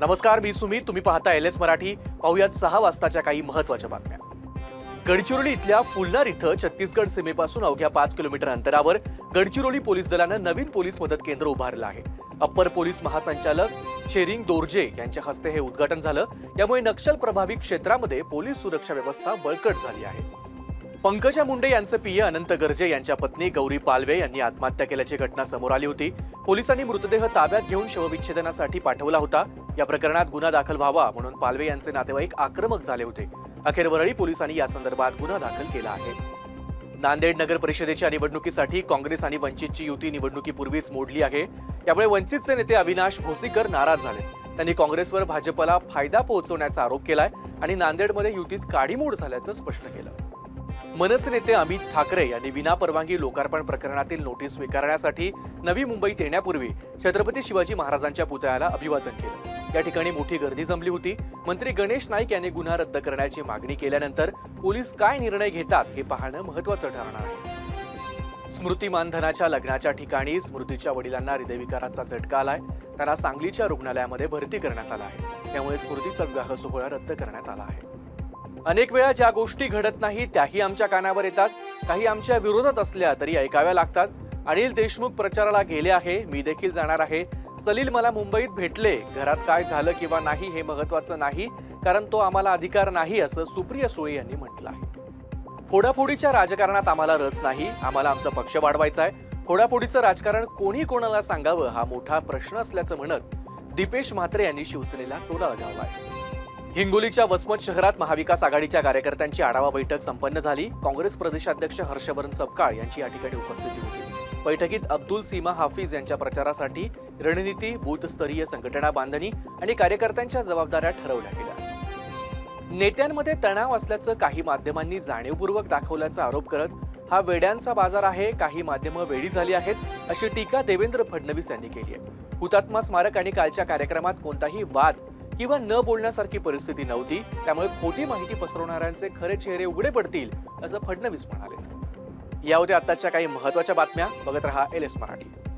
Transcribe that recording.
नमस्कार मी सुमित. तुम्ही पाहता एल एस मराठी. पाहुयात सहा वाजताच्या काही महत्त्वाच्या बातम्या. गडचिरोली इथल्या फुलनार इथं छत्तीसगड सीमेपासून अवघ्या पाच किलोमीटर अंतरावर गडचिरोली पोलीस दलानं नवीन पोलीस मदत केंद्र उभारलं आहे. अप्पर पोलीस महासंचालक छेरिंग दोर्जे यांच्या हस्ते हे उद्घाटन झालं. यामुळे नक्षल प्रभावित क्षेत्रामध्ये पोलीस सुरक्षा व्यवस्था बळकट झाली आहे. पंकजा मुंडे यांचे पिय अनंत गर्जे यांच्या पत्नी गौरी पालवे यांनी आत्महत्या केल्याची घटना समोर आली होती. पोलिसांनी मृतदेह ताब्यात घेऊन शवविच्छेदनासाठी पाठवला होता. या प्रकरणात गुन्हा दाखल व्हावा म्हणून पालवे यांचे नातेवाईक आक्रमक झाले होते. अखेर वरळी पोलिसांनी या संदर्भात गुन्हा दाखल केला आहे. नांदेड नगर परिषदेच्या निवडणुकीसाठी काँग्रेस आणि वंचितची युती निवडणुकीपूर्वीच मोडली आहे. यामुळे वंचितचे नेते अविनाश भोसीकर नाराज झाले. त्यांनी काँग्रेसवर भाजपला फायदा पोहोचवण्याचा आरोप केलाय आणि नांदेडमध्ये युतीत काडीमोड झाल्याचं स्पष्ट केलं. मनसे नेते अमित ठाकरे यांनी विनापरवानगी लोकार्पण प्रकरणातील नोटीस स्वीकारण्यासाठी नवी मुंबईत येण्यापूर्वी छत्रपती शिवाजी महाराजांच्या पुतळ्याला अभिवादन केलं. या ठिकाणी मोठी गर्दी जमली होती. मंत्री गणेश नाईक यांनी गुन्हा रद्द करण्याची मागणी केल्यानंतर पोलीस काय निर्णय घेतात हे पाहणं महत्वाचं ठरणार आहे. स्मृती मानधनाच्या लग्नाच्या ठिकाणी स्मृतीच्या वडिलांना हृदयविकाराचा झटका आलाय. त्यांना सांगलीच्या रुग्णालयामध्ये भरती करण्यात आला आहे. त्यामुळे स्मृतीचा विवाह सोहळा रद्द करण्यात आला आहे. अनेक वेळा ज्या गोष्टी घडत नाही त्याही आमच्या कानावर येतात. काही आमच्या विरोधात असल्या तरी ऐकाव्या लागतात. अनिल देशमुख प्रचाराला गेले आहे मी देखील जाणार आहे. सलील मला मुंबईत भेटले. घरात काय झालं किंवा नाही हे महत्वाचं नाही कारण तो आम्हाला अधिकार नाही असं सुप्रिया सुळे यांनी म्हटलं आहे. फोडाफोडीच्या राजकारणात आम्हाला रस नाही आम्हाला आमचा पक्ष वाढवायचा आहे. फोडाफोडीचं राजकारण कोणी कोणाला सांगावं हा मोठा प्रश्न असल्याचं म्हणत दीपेश म्हात्रे यांनी शिवसेनेला टोला आहे हिंगोलीच्या वसमत शहरात महाविकास आघाडीच्या कार्यकर्त्यांची आढावा बैठक संपन्न झाली. काँग्रेस प्रदेशाध्यक्ष हर्षवर्धन सपकाळ यांची या ठिकाणी उपस्थिती होती. बैठकीत अब्दुल सीमा हाफिज यांच्या प्रचारासाठी रणनीती बूथस्तरीय संघटना बांधणी आणि कार्यकर्त्यांच्या जबाबदाऱ्या ठरवल्या गेल्या. नेत्यांमध्ये तणाव असल्याचं काही माध्यमांनी जाणीवपूर्वक दाखवल्याचा आरोप करत हा वेड्यांचा बाजार आहे काही माध्यमं वेडी झाली आहेत अशी टीका देवेंद्र फडणवीस यांनी केली आहे. हुतात्मा स्मारक आणि कालच्या कार्यक्रमात कोणताही वाद किंवा न बोलण्यासारखी परिस्थिती नव्हती त्यामुळे खोटी माहिती पसरवणाऱ्यांचे खरे चेहरे उघडे पडतील असं फडणवीस म्हणाले. या होत्या आताच्या काही महत्त्वाच्या बातम्या बघत रहा एल एस मराठी.